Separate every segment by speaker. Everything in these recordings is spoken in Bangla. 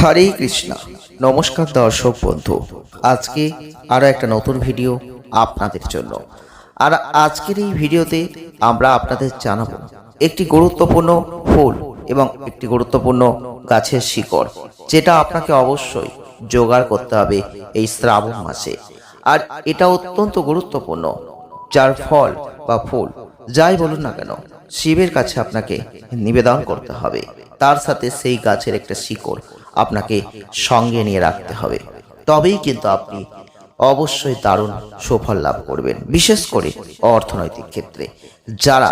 Speaker 1: হরে কৃষ্ণ। নমস্কার দর্শক বন্ধু। আজকে আরও একটা নতুন ভিডিও আপনাদের জন্য। আর আজকের এই ভিডিওতে আমরা আপনাদের জানাব একটি গুরুত্বপূর্ণ ফুল এবং একটি গুরুত্বপূর্ণ গাছের শিকড়, যেটা আপনাকে অবশ্যই জোগাড় করতে হবে এই শ্রাবণ মাসে। আর এটা অত্যন্ত গুরুত্বপূর্ণ, যার ফল বা ফুল যাই বলুন না কেন, শিবের কাছে আপনাকে নিবেদন করতে হবে। তার সাথে সেই গাছের একটা শিকড় আপনাকে সঙ্গে নিয়ে রাখতে হবে। তবেই কিন্তু আপনি অবশ্যই দারুণ সুফল লাভ করবেন, বিশেষ করে অর্থনৈতিক ক্ষেত্রে। যারা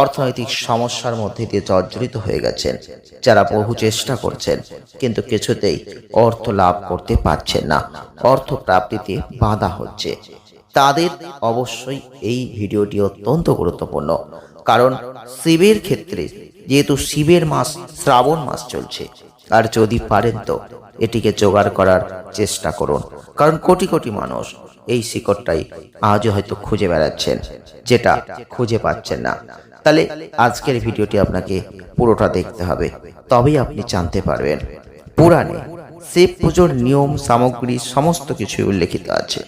Speaker 1: অর্থনৈতিক সমস্যার মধ্যে দিয়ে জর্জরিত হয়ে গেছেন, যারা বহু চেষ্টা করছেন, কিন্তু কিছুতেই অর্থ লাভ করতে পারছেন না, অর্থ প্রাপ্তিতে বাধা হচ্ছে। তাদের অবশ্যই এই ভিডিওটি অত্যন্ত গুরুত্বপূর্ণ, কারণ শিবের ক্ষেত্রে যেহেতু শিবের মাস, শ্রাবণ মাস চলছে আর যদি পারেন তো এটিকে জোগাড় করার চেষ্টা করুন। কারণ কোটি কোটি মানুষ এই শিকড়টাই আজও হয়তো খুঁজে বেড়াচ্ছেন, যেটা খুঁজে পাচ্ছেন না। তাহলে আজকের ভিডিওটি আপনাকে পুরোটা দেখতে হবে, তবেই আপনি জানতে পারবেন। পুরাণে শিব পুজোর নিয়ম, সামগ্রী, সমস্ত কিছুই উল্লেখিত আছে।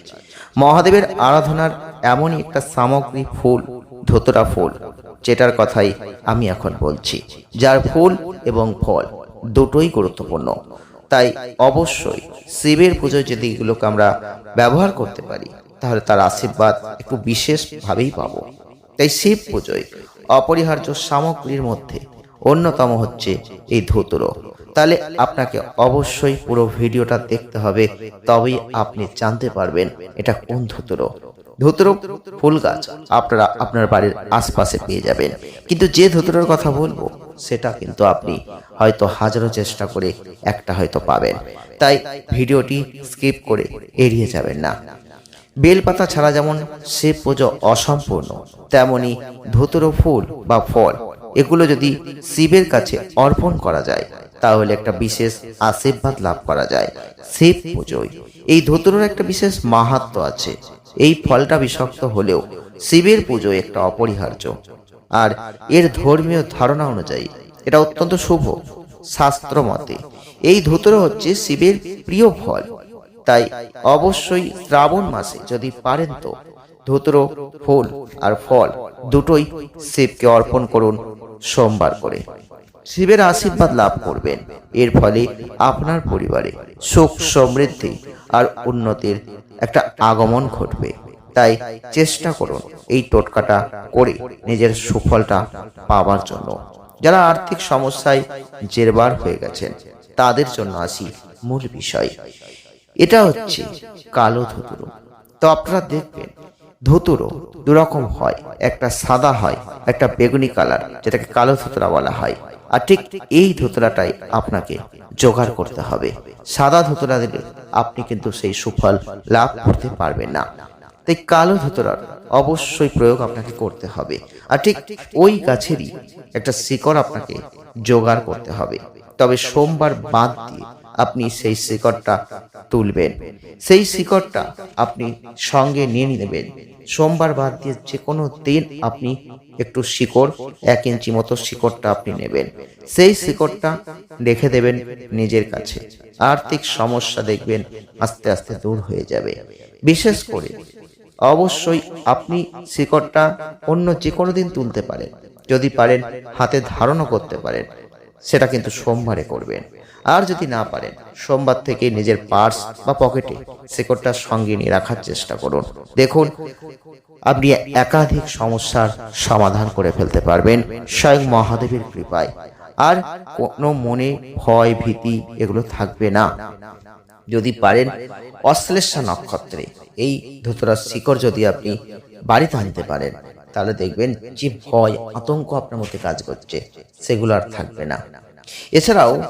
Speaker 1: মহাদেবের আরাধনার এমনই একটা সামগ্রী, ফুল, ধোতরা ফুল, যেটার কথাই আমি এখন বলছি, যার ফুল এবং ফল। দুটোই গুরুত্বপূর্ণ। তাই অবশ্যই শিবের পুজোয় যদি এগুলোকে আমরা ব্যবহার করতে পারি, তাহলে তার আশীর্বাদ একটু বিশেষভাবেই পাবো। তাই শিব পুজোয় অপরিহার্য সামগ্রীর মধ্যে অন্যতম হচ্ছে এই ধুতুরো। তাহলে আপনাকে অবশ্যই পুরো ভিডিওটা দেখতে হবে, তবেই আপনি জানতে পারবেন এটা কোন ধুতুরো। ধুতুরো ফুল গাছ, আপনারা আপনার বাড়ির আশপাশে পেয়ে যাবেন। কিন্তু যে ধুতুরোর কথা বলব সেটা কিন্তু আপনি হয়তো হাজারো চেষ্টা করে একটা হয়তো পাবেন। তাই ভিডিওটি স্কিপ করে এড়িয়ে যাবেন না। বেলপাতা ছাড়া যেমন শিব পুজো অসম্পূর্ণ, তেমনি ধুতুরো ফুল বা ফল, এগুলো যদি শিবের কাছে অর্পণ করা যায়, তাহলে একটা বিশেষ আশীর্বাদ লাভ করা যায় শিব পুজোয়। এই ধুতুরোর একটা বিশেষ মাহাত্ম আছে। এই ফলটা বিষাক্ত হলেও শিবের পুজো একটা অপরিহার্য আর এর ধর্মীয় ধারণা অনুযায়ী এটা অত্যন্ত শুভ শাস্ত্র মতে এই ধুতুরো হচ্ছে শিবের প্রিয় ফল। তাই অবশ্যই শ্রাবণ মাসে যদি পারেন তো ধুতরো, ফুল আর ফল দুটোই শিবকে অর্পণ করুন সোমবার করে। শিবের আশীর্বাদ লাভ করবেন। এর ফলে আপনার পরিবারে সুখ সমৃদ্ধি আর উন্নতির একটা আগমন ঘটবে। তাই চেষ্টা করুন এই টোটকাটা করে নিজের সুফলটা পাওয়ার জন্য। যারা আর্থিক সমস্যায় জেরবার হয়ে গেছেন, তাদের জন্য আসি মূল বিষয়। এটা হচ্ছে কালো ধুতুরো। তো আপনারা দেখবেন, ধুতুরো দুরকম হয়। একটা সাদা হয়, একটা বেগুনি কালার, যেটাকে কালো ধুতরা বলা হয়। আর ঠিক এই ধুতরাটাই আপনাকে জোগাড় করতে হবে। সাদা ধুতরা দিলে আপনি কিন্তু সেই সুফল লাভ করতে পারবেন না। তাই কালো ধুতরার অবশ্যই প্রয়োগ আপনাকে করতে হবে। আর ঠিক ওই গাছেরই একটা শিকড় আপনাকে জোগাড় করতে হবে। তবে সোমবার বাদ দিয়ে আপনি সেই শিকড়টা তুলবেন। সেই শিকড়টা আপনি সঙ্গে নিয়ে নেবেন। সোমবার বাদ দিয়ে যে কোনো দিন আপনি একটু শিকড়, এক ইঞ্চি মতো শিকড়টা আপনি নেবেন। সেই শিকড়টা রেখে দেবেন নিজের কাছে। আর্থিক সমস্যা দেখবেন, আস্তে আস্তে দূর হয়ে যাবে। বিশেষ করে অবশ্যই আপনি শিকড়টা অন্য যে কোনো দিন তুলতে পারেন। যদি পারেন, হাতে ধারণও করতে পারেন। সেটা কিন্তু সোমবারে করবেন। আর যদি না পারেন, সোমবার থেকে নিজের পার্স বা পকেটে শিকড়টা সঙ্গে নিয়ে রাখার চেষ্টা করুন। দেখুন, আপনি একাধিক সমস্যার সমাধান করে ফেলতে পারবেন স্বয়ং মহাদেবের কৃপায়। আর কোনো মনে ভয়, ভীতি এগুলো থাকবে না। যদি পারেন অশ্লেষা নক্ষত্রে এই ধুতরার শিকড় যদি আপনি বাড়িতে আনতে পারেন, তাহলে দেখবেন যে ভয়, আতঙ্ক আপনার মধ্যে কাজ করছে। সেগুলো আর থাকবে না। এছাড়াও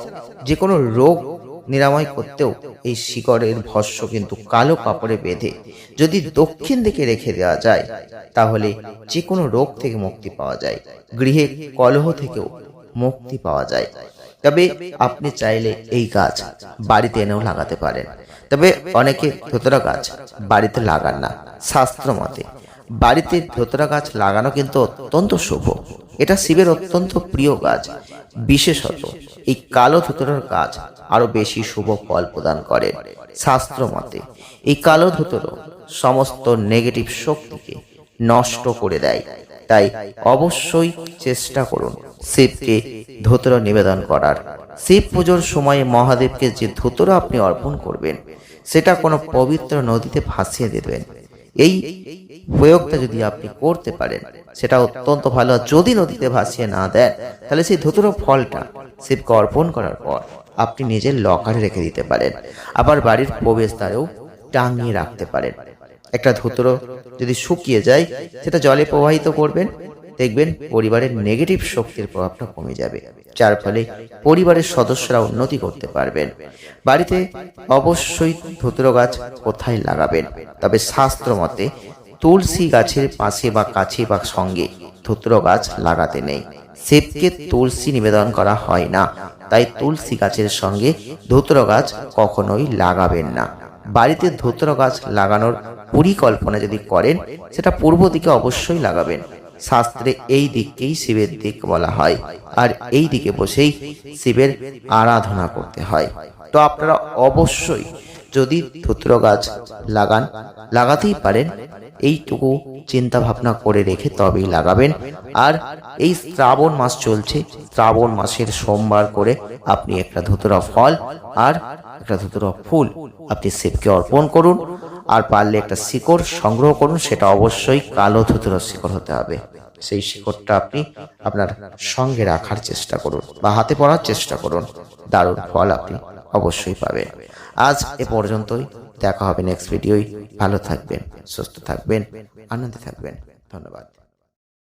Speaker 1: যে কোনো রোগ নিরাময় করতেও এই শিকড়ের ভস্য কিন্তু কালো কাপড়ে বেঁধে যদি দক্ষিণ দিকে রেখে দেওয়া যায়, তাহলে যে কোনো রোগ থেকে মুক্তি পাওয়া যায়। গৃহে কলহ থেকেও মুক্তি পাওয়া যায়। তবে আপনি চাইলে এই গাছ বাড়িতে এনেও লাগাতে পারেন। তবে অনেকে ধোতরা গাছ বাড়িতে লাগান না, শাস্ত্র মতে। বাড়িতে ধোতরা গাছ লাগানো কিন্তু অত্যন্ত শুভ। এটা শিবের অত্যন্ত প্রিয় গাছ। বিশেষত এই কালো ধুতরোর গাছ আরও বেশি শুভ ফল প্রদান করে, শাস্ত্র মতে। এই কালো ধুতরো সমস্ত নেগেটিভ শক্তিকে নষ্ট করে দেয়। তাই অবশ্যই চেষ্টা করুন শিবকে ধুতরো নিবেদন করার। শিব পুজোর সময় মহাদেবকে যে ধুতরো আপনি অর্পণ করবেন, সেটা কোনো পবিত্র নদীতে ভাসিয়ে দেবেন। এই প্রয়োগটা যদি আপনি করতে পারেন, সেটা অত্যন্ত ভালো। যদি নদীতে ভাসিয়ে না দেন, তাহলে সেই ধুতুরো ফলটা শিবকে অর্পণ করার পর আপনি নিজের লকারে রেখে দিতে পারেন। আবার বাড়ির প্রবেশদ্বারেও টাঙিয়ে রাখতে পারেন। একটা ধুতুরো যদি শুকিয়ে যায়, সেটা জলে প্রবাহিত করবেন দেখবেন পরিবারের নেগেটিভ শক্তির প্রভাবটা কমে যাবে, যার ফলে পরিবারের সদস্যরা উন্নতি করতে পারবেন। বাড়িতে অবশ্যই ধুতুরো গাছ কোথায় লাগাবেন? তবে শাস্ত্র মতে, তুলসী গাছের পাশে বা কাছে বা সঙ্গে ধুতুরো গাছ লাগাতে নেই। শিবকে তুলসী নিবেদন করা হয় না। তাই তুলসী গাছের সঙ্গে ধুতুরো গাছ কখনোই লাগাবেন না। বাড়িতে ধুতুরো গাছ লাগানোর পরিকল্পনা যদি করেন, সেটা পূর্ব দিকে অবশ্যই লাগাবেন। শাস্ত্রে এই দিককেই শিবের দিক বলা হয়। আর এই দিকে বসেই শিবের আরাধনা করতে হয়। তো আপনারা অবশ্যই যদি ধুত্র গাছ লাগান, লাগাতেই পারেন। এইটুকু চিন্তা ভাবনা করে রেখে তবেই লাগাবেন। আর এই শ্রাবণ মাস চলছে, শ্রাবণ মাসের সোমবার করে আপনি একটা ধুতরা ফল আর একটা ধুতরা ফুল আপনি শিবকে অর্পণ করুন। আর পারলে একটা শিকড় সংগ্রহ করুন, সেটা অবশ্যই কালো ধুতুর শিকড় হতে হবে। সেই শিকড়টা আপনি আপনার সঙ্গে রাখার চেষ্টা করুন বা হাতে পড়ার চেষ্টা করুন। দারুণ ফল আপনি অবশ্যই পাবেন। আজ এ পর্যন্তই। দেখা হবে নেক্সট ভিডিওই ভালো থাকবেন, সুস্থ থাকবেন, আনন্দে থাকবেন। ধন্যবাদ।